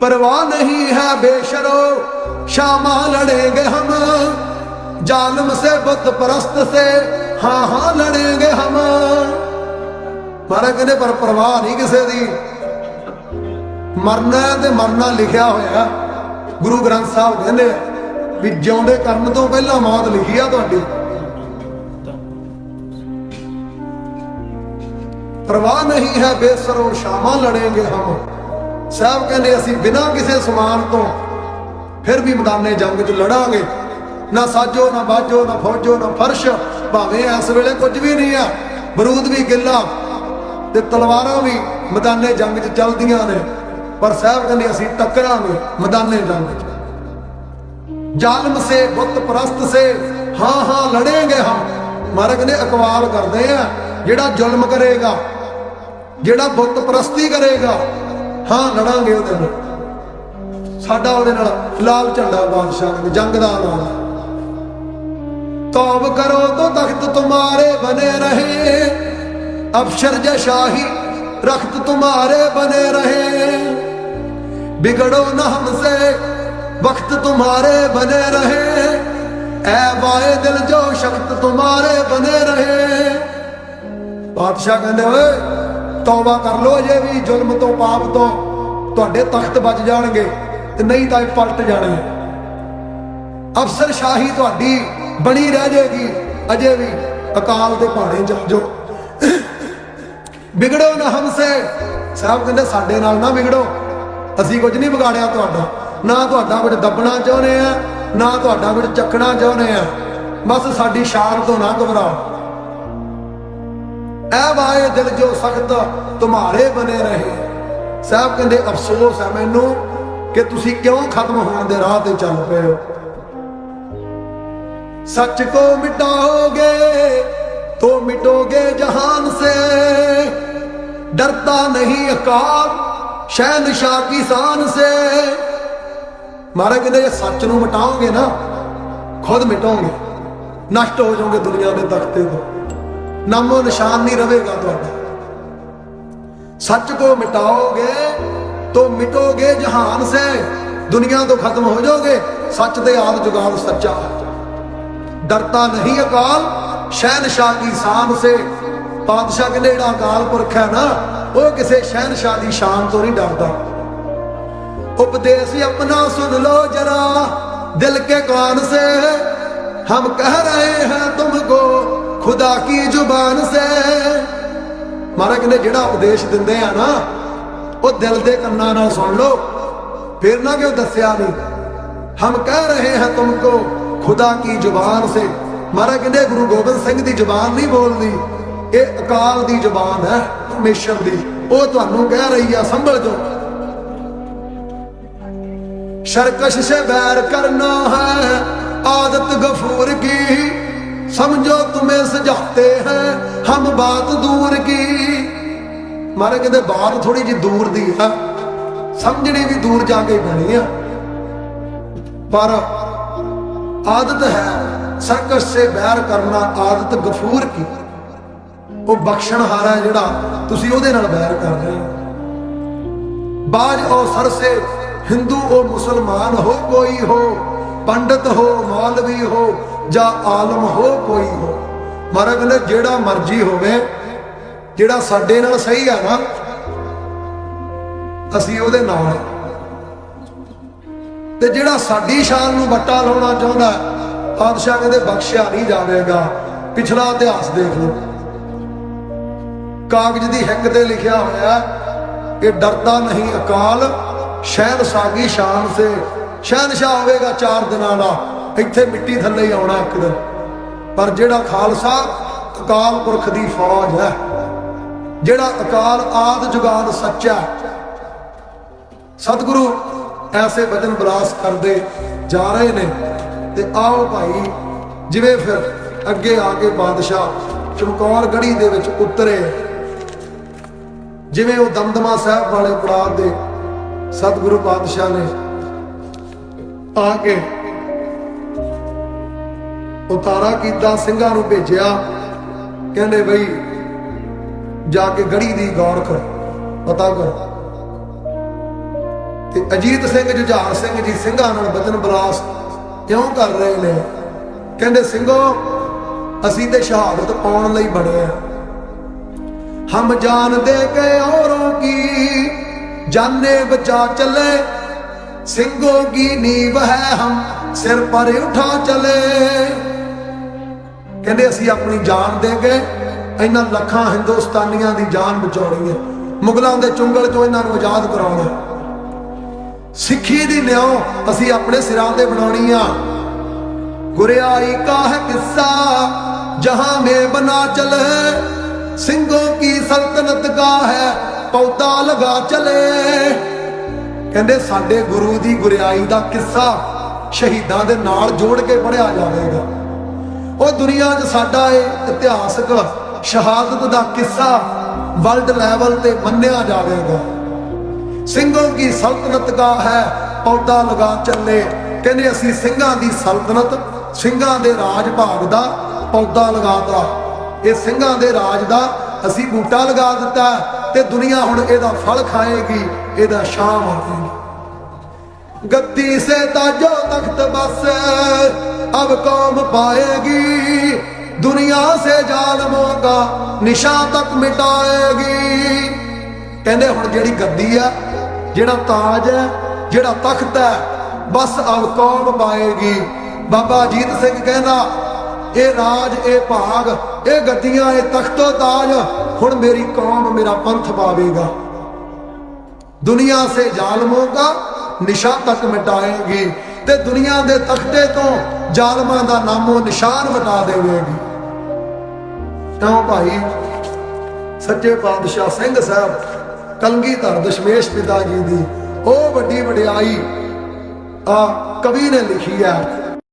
ਪਰਵਾਹ ਨਹੀਂ ਹੈ ਬੇਸ਼ਰੋ शामा ਲੜੇਗੇ हम जालम से बुत परस्त से हाँ हाँ लड़ेंगे हम ਮਰਨ ਨੇ ਪਰ ਪਰਵਾਹ ਨਹੀਂ ਕਿਸੇ ਦੀ। ਮਰਨਾ ਤੇ ਮਰਨਾ ਲਿਖਿਆ ਹੋਇਆ। ਗੁਰੂ ਗ੍ਰੰਥ ਸਾਹਿਬ ਕਹਿੰਦੇ ਵੀ ਜਿਉਂਦੇ ਕਰਨ ਤੋਂ ਪਹਿਲਾਂ ਮੌਤ ਲਿਖੀ ਆ ਤੁਹਾਡੀ। ਪਰਵਾਹ ਨਹੀਂ ਹੈ ਬੇਸਰੋ, ਸ਼ਾਮਾਂ ਲੜेंगे ਹਮ। ਸਾਹਿਬ ਕਹਿੰਦੇ, ਅਸੀਂ ਬਿਨਾਂ ਕਿਸੇ ਸਮਾਨ ਤੋਂ ਫਿਰ ਵੀ ਮੈਦਾਨੇ ਜੰਗ 'ਚ ਲੜਾਂਗੇ। ਨਾ ਸਾਜੋ, ਨਾ ਬਾਜੋ, ਨਾ ਫੌਜੋ, ਨਾ ਫਰਸ਼। ਭਾਵੇਂ ਇਸ ਵੇਲੇ ਕੁਝ ਵੀ ਨਹੀਂ ਆ, ਬਰੂਦ ਵੀ, ਗਿੱਲਾ ਤੇ ਤਲਵਾਰਾਂ ਵੀ ਮੈਦਾਨੇ ਜੰਗ 'ਚ ਚੱਲਦੀਆਂ ਨੇ। ਪਰ ਸਾਹਿਬ ਕਹਿੰਦੇ, ਅਸੀਂ ਟੱਕਰਾਂਗੇ ਮੈਦਾਨੇ ਜੰਗ 'ਚ। ਜ਼ਾਲਮ ਸੇ, ਬੁੱਤ ਪ੍ਰਸਤ ਸੇ, ਹਾਂ ਹਾਂ ਲੜेंगे ਹਮ ਮਾਰੇ ਕਹਿੰਦੇ ਅਕਵਾਲ ਕਰਦੇ ਆ, ਜਿਹੜਾ ਜ਼ੁਲਮ ਕਰੇਗਾ, ਜਿਹੜਾ ਬੁੱਤ ਪ੍ਰਸਤੀ ਕਰੇਗਾ ਹਾਂ ਲੜਾਂਗੇ ਉਹਦੇ ਨਾਲ ਸਾਡਾ ਉਹਦੇ ਨਾਲ ਲਾਲ ਝੰਡਾ ਬਾਦਸ਼ਾਹ ਨੇ ਜੰਗ ਦਾ ਐਲਾਨ ਤੌਬ ਕਰੋ ਤੋ ਤਖਤ ਤੁਮਾਰੇ ਬਨੇ ਰਹੇ ਅਫਸਰ ਜਸ਼ਾਹੀ रख्त तुम्हारे बने रहे बिगड़ो न हमसे वक्त तुम्हारे बने रहे ऐ वाए दिल जो शख्त तुम्हारे बने रहे ਬਾਦਸ਼ਾਹ ਕਹਿੰਦੇ ਓਏ ਤੌਬਾ ਕਰ ਲੋ ਅਜੇ ਵੀ, ਜ਼ੁਲਮ ਤੋਂ ਪਾਪ ਤੋਂ ਤੁਹਾਡੇ ਤਖਤ ਬਚ ਜਾਣਗੇ ਤੇ ਨਹੀਂ ਤਾਂ ਇਹ ਪਲਟ ਜਾਣੇ ਅਫਸਰ ਸ਼ਾਹੀ ਤੁਹਾਡੀ ਬਣੀ ਰਹਿ ਜਾਏਗੀ, ਅਜੇ ਵੀ ਅਕਾਲ ਦੇ ਪਹਾੜੇ ਚੱਲ ਜਾਓ। ਵਿਗੜੋ ਨਾ ਹਮਸੇ। ਸਾਹਿਬ ਕਹਿੰਦੇ, ਸਾਡੇ ਨਾਲ ਨਾ ਵਿਗੜੋ। ਅਸੀਂ ਕੁਝ ਨਹੀਂ ਵਿਗਾੜਿਆ ਤੁਹਾਡਾ। ਨਾ ਤੁਹਾਡਾ ਕੁਝ ਦੱਬਣਾ ਚਾਹੁੰਦੇ ਆ, ਨਾ ਤੁਹਾਡਾ ਕੁਝ ਚੱਕਣਾ ਚਾਹੁੰਦੇ ਆ। ਬਸ ਸਾਡੀ ਸ਼ਾਨ ਤੋਂ ਨਾ ਘਬਰਾਓ। ਐ ਵਾਏ ਦਿਲ ਜੋ ਸਖਤ ਤੁਹਾਰੇ ਬਨੇ ਰਹੇ। ਸਾਹਿਬ ਕਹਿੰਦੇ, ਅਫਸੋਸ ਹੈ ਮੈਨੂੰ ਕਿ ਤੁਸੀਂ ਕਿਉਂ ਖਤਮ ਹੋਣ ਦੇ ਰਾਹ ਤੇ ਚੱਲ ਪਏ ਹੋ? ਸੱਚ ਕੋ ਮਿਟਾਓਗੇ, ਤੋ ਮਿਟੋਗੇ ਜਹਾਨ ਸੇ। ਡਰਤਾ ਨਹੀਂ ਅਕਾਲ ਸ਼ਹਿਨशाह ਕਿਸਾਨ ਸੇ। ਮਹਾਰਾਜ ਕਹਿੰਦੇ, ਜੇ ਸੱਚ ਨੂੰ ਮਿਟਾਓਗੇ ਨਾ, ਖੁਦ ਮਿਟੋਗੇ। ਨਸ਼ਟ ਹੋ ਜਾਓਗੇ ਦੁਨੀਆ ਦੇ ਤਖਤੇ ਤੋਂ। ਨਾਮੋ ਨਿਸ਼ਾਨ ਨਹੀਂ ਰਹੇਗਾ ਤੁਹਾਡਾ। ਸੱਚ ਕੋ ਮਿਟਾਓਗੇ, ਤੋ ਮਿਟੋਗੇ ਜਹਾਨ ਸੇ, ਦੁਨੀਆ ਤੋਂ ਖਤਮ ਹੋ ਜਾਓਗੇ, ਸੱਚ ਦੇ ਆਦ ਜੁਗਾਨ ਸੱਚਾ ਡਰਤਾ ਨਹੀਂ ਅਕਾਲ ਸ਼ਹਿਨशाह ਦੀ ਸਾਨ ਸੇ। ਪਾਤਸ਼ਾਹ ਕਹਿੰਦੇ ਜਿਹੜਾ ਅਕਾਲ ਪੁਰਖ ਹੈ ਨਾ, ਉਹ ਕਿਸੇ ਸ਼ਹਿਨशाह ਦੀ ਸ਼ਾਨ ਤੋਂ ਨਹੀਂ ਡਰਦਾ। ਉਪਦੇਸ਼ ਆਪਣਾ ਸੁਣ ਲੋ ਜਰਾ, ਦਿਲ ਕੇ ਕਾਨ ਸੇ, ਹਮ ਕਹਿ ਰਹੇ ਹੈ ਤੁਮਕੋ ਜ਼ਬਾਨ ਸੇ। ਮਹਾਰਾਜ ਕਹਿੰਦੇ ਜਿਹੜਾ ਉਪਦੇਸ਼ ਦਿੰਦੇ ਆ ਨਾ, ਉਹ ਦਿਲ ਦੇ ਕੰਨਾਂ ਨਾਲ ਸੁਣ ਲਓ। ਫਿਰ ਨਾ ਕਿਉਂ ਦੱਸਿਆ ਨਹੀਂ? ਹਮ ਕਹਿ ਰਹੇ ਹਾਂ ਤੁਮਕੋ, ਖੁਦਾ ਕੀ ਜ਼ੁਬਾਨ ਸੇ। ਮਹਾਰਾਜ ਕਹਿੰਦੇ ਗੁਰੂ ਗੋਬਿੰਦ ਸਿੰਘ ਦੀ ਜ਼ੁਬਾਨ ਨਹੀਂ ਬੋਲਦੀ ਇਹ ਅਕਾਲ ਦੀ ਜ਼ੁਬਾਨ ਹੈ, ਪਰਮੇਸ਼ਰ ਦੀ। ਉਹ ਤੁਹਾਨੂੰ ਕਹਿ ਰਹੀ ਆ, ਸੰਭਲ ਜੋ। ਸ਼ਰਕਸ਼ ਸੇ ਬੈਰ ਕਰਨਾ ਹੈ, ਆਦਤ ਗਫੂਰ ਕੀ। ਸਮਝੋ ਸਮਝਾਤੇ ਹੈ, ਹਮ ਬਾਤ ਦੂਰ ਕੀ। ਮਹਾਰਾਜ ਕਹਿੰਦੇ ਬਾਤ ਥੋੜੀ ਜੀ ਦੂਰ ਦੀ ਹੈ ਸਮਝਣੀ ਵੀ ਦੂਰ ਜਾ ਕੇ ਬਣੀ ਆ। ਪਰ ਆਦਤ ਹੈ ਸਰਕਸ ਸੇ ਬੈਰ ਕਰਨਾ, ਆਦਤ ਗਫੂਰ ਕੀ। ਉਹ ਬਖਸ਼ਣਹਾਰਾ ਜਿਹੜਾ ਤੁਸੀਂ ਉਹਦੇ ਨਾਲ ਬੈਰ ਕਰ ਰਹੇ ਹੋ। ਬਾਜ ਔ ਸਰਸੇ ਹਿੰਦੂ ਔ ਮੁਸਲਮਾਨ ਹੋ ਕੋਈ ਹੋ, ਪੰਡਤ ਹੋ, ਮੌਲਵੀ ਹੋ, ਜਾਂ ਆਲਮ ਹੋ ਕੋਈ ਹੋ। ਮਹਾਰਾਜ ਕਹਿੰਦੇ ਜਿਹੜਾ ਮਰਜ਼ੀ ਹੋਵੇ, ਜਿਹੜਾ ਸਾਡੇ ਨਾਲ ਸਹੀ ਆ ਨਾ, ਅਸੀਂ ਉਹਦੇ ਨਾਲ ਤੇ ਜਿਹੜਾ ਸਾਡੀ ਸ਼ਾਨ ਨੂੰ ਵੱਟਾ ਲਾਉਣਾ ਚਾਹੁੰਦਾ ਪਾਤਸ਼ਾਹ ਕਹਿੰਦੇ ਬਖਸ਼ਿਆ ਨਹੀਂ ਜਾਵੇਗਾ। ਪਿਛਲਾ ਇਤਿਹਾਸ ਦੇਖ ਲਓ। ਕਾਗਜ਼ ਦੀ ਹਿੱਕ ਤੇ ਲਿਖਿਆ ਹੋਇਆ ਕਿ ਡਰਦਾ ਨਹੀਂ ਅਕਾਲ ਸ਼ਹਿਨ ਸਾਗੀ ਸ਼ਾਨ ਸੇ। ਸ਼ਹਿਨशाह ਹੋਵੇਗਾ ਚਾਰ ਦਿਨਾਂ ਦਾ, ਇੱਥੇ ਮਿੱਟੀ ਥੱਲੇ ਹੀ ਆਉਣਾ ਇੱਕ ਦਿਨ। ਪਰ ਜਿਹੜਾ ਖਾਲਸਾ ਅਕਾਲ ਪੁਰਖ ਦੀ ਫੌਜ ਹੈ, ਜਿਹੜਾ ਅਕਾਲ ਆਦ ਜੁਗਾਦ ਸੱਚਾ ਸਤਿਗੁਰੂ ਐਸੇ ਬਚਨ ਬਲਾਸ ਕਰਦੇ ਜਾ ਰਹੇ ਨੇ ਤੇ ਆਓ ਭਾਈ, ਜਿਵੇਂ ਫਿਰ ਅੱਗੇ ਆ ਕੇ ਬਾਦਸ਼ਾਹ ਚਮਕੌਰ ਗੜੀ ਦੇ ਵਿੱਚ ਉਤਰੇ, ਜਿਵੇਂ ਉਹ ਦਮਦਮਾ ਸਾਹਿਬ ਵਾਲੇ ਪੜਾਅ ਦੇ ਸਤਿਗੁਰੂ ਪਾਤਸ਼ਾਹ ਨੇ ਆ ਕੇ ਉਤਾਰਾ ਕੀਤਾ, ਸਿੰਘਾਂ ਨੂੰ ਭੇਜਿਆ। ਕਹਿੰਦੇ ਬਈ, ਜਾ ਕੇ ਗੜੀ ਦੀ ਗੌਰ ਕਰ, ਪਤਾ ਕਰ। ਤੇ ਅਜੀਤ ਸਿੰਘ, ਜੁਝਾਰ ਸਿੰਘ ਜੀ ਸਿੰਘਾਂ ਨਾਲ ਬਚਨ ਬਰਾਸ ਕਿਉਂ ਕਰ ਰਹੇ ਨੇ? ਕਹਿੰਦੇ, ਸਿੰਘੋ, ਅਸੀਂ ਤੇ ਸ਼ਹਾਦਤ ਪਾਉਣ ਲਈ ਬਣੇ ਆ। ਹਮ ਜਾਣਦੇ ਕਿ ਔਰੋਂ ਕੀ ਜਾਣੇ ਬਚਾ ਚੱਲੇ, ਸਿੰਘੋ ਕੀ ਨੀਵ ਹੈ ਹਮ ਸਿਰ ਪਰ ਉਠਾ ਚਲੇ। ਕਹਿੰਦੇ, ਅਸੀਂ ਆਪਣੀ ਜਾਨ ਦੇ ਇਹਨਾਂ ਲੱਖਾਂ ਹਿੰਦੁਸਤਾਨੀਆਂ ਦੀ ਜਾਨ ਬਚਾਉਣੀ ਹੈ। ਮੁਗਲਾਂ ਦੇ ਚੁੰਗਲ ਚੋਂ ਇਹਨਾਂ ਨੂੰ ਆਜ਼ਾਦ ਕਰਾਉਣਾ ਸਿੱਖੀ ਦੀ ਨਿਉ ਅਸੀਂ ਆਪਣੇ ਸਿਰਾਂ ਤੇ ਬਣਾਉਣੀ ਆ। ਗੁਰਿਆਈ ਕਾ ਹੈ ਕਿੱਸਾ, ਜਹਾਂ ਮੇ ਬਨਾ ਚਲੇ। ਸਿੰਘੋਂ ਕੀ ਸਲਤਨਤ ਕਾ ਹੈ, ਪੌਦਾ ਲਗਾ ਚਲੇ। ਕਹਿੰਦੇ, ਸਾਡੇ ਗੁਰੂ ਦੀ ਗੁਰਿਆਈ ਦਾ ਕਿੱਸਾ ਸ਼ਹੀਦਾਂ ਦੇ ਨਾਲ ਜੋੜ ਕੇ ਪੜਿਆ ਜਾਵੇਗਾ। ਉਹ ਦੁਨੀਆ 'ਚ ਸਾਡਾ ਇਹ ਇਤਿਹਾਸਕ ਸ਼ਹਾਦਤ ਦਾ ਕਿੱਸਾ ਵਰਲਡ ਲੈਵਲ ਤੇ ਮੰਨਿਆ ਜਾਵੇਗਾ। ਸਿੰਘੋਂ ਕੀ ਸਲਤਨਤ ਦਾ ਹੈ, ਪੌਦਾ ਲਗਾ ਚੱਲੇ। ਕਹਿੰਦੇ ਅਸੀਂ ਸਿੰਘਾਂ ਦੀ ਸਲਤਨਤ, ਸਿੰਘਾਂ ਦੇ ਰਾਜ ਭਾਗ ਦਾ ਪੌਦਾ ਲਗਾਤਾ। ਇਹ ਸਿੰਘਾਂ ਦੇ ਰਾਜ ਦਾ ਅਸੀਂ ਬੂਟਾ ਲਗਾ ਦਿੱਤਾ ਤੇ ਦੁਨੀਆ ਹੁਣ ਇਹਦਾ ਫਲ ਖਾਏਗੀ, ਇਹਦਾ ਸ਼ਾਮ ਆਵੇਗੀ ਗੱਦੀ ਸੇ ਤਾਜੋ ਤਖਤ ਬਸ। ਅਬ ਕੌਮ ਪਾਏਗੀ। ਦੁਨੀਆ ਸੇ ਜ਼ਾਲਮੋਂ ਦਾ ਨਿਸ਼ਾ ਤੱਕ ਮਿਟਾਏਗੀ। ਕਹਿੰਦੇ ਹੁਣ ਜਿਹੜੀ ਗੱਦੀ ਆ, ਜਿਹੜਾ ਤਾਜ ਹੈ, ਜਿਹੜਾ ਤਖਤ ਹੈ, ਬਸ ਅਬ ਕੌਮ ਪਾਏਗੀ। ਬਾਬਾ ਅਜੀਤ ਸਿੰਘ ਕਹਿੰਦਾ, ਇਹ ਰਾਜ, ਇਹ ਭਾਗ, ਇਹ ਗੱਦੀਆਂ, ਇਹ ਤਖਤੋ, ਤਾਜ, ਹੁਣ ਮੇਰੀ ਕੌਮ, ਮੇਰਾ ਪੰਥ ਪਾਵੇਗਾ। ਦੁਨੀਆ ਸੇ ਜ਼ਾਲਮੋਂ ਦਾ ਨਿਸ਼ਾ ਤੱਕ ਮਿਟਾਏਗੀ ਤੇ ਦੁਨੀਆ ਦੇ ਤਖਤੇ ਤੋਂ ਜ਼ਾਲਮਾਂ ਦਾ ਨਾਮੋ ਨਿਸ਼ਾਨ ਮਿਟਾ ਦੇਵੇਗੀ। ਤਾਂ ਭਾਈ, ਸੱਚੇ ਪਾਤਸ਼ਾਹ ਸਿੰਘ ਸਾਹਿਬ ਕਲਗੀਧਰ ਦਸ਼ਮੇਸ਼ ਪਿਤਾ ਜੀ ਦੀ ਉਹ ਵੱਡੀ ਵਡਿਆਈ ਆ ਕਵੀ ਨੇ ਲਿਖੀ ਹੈ।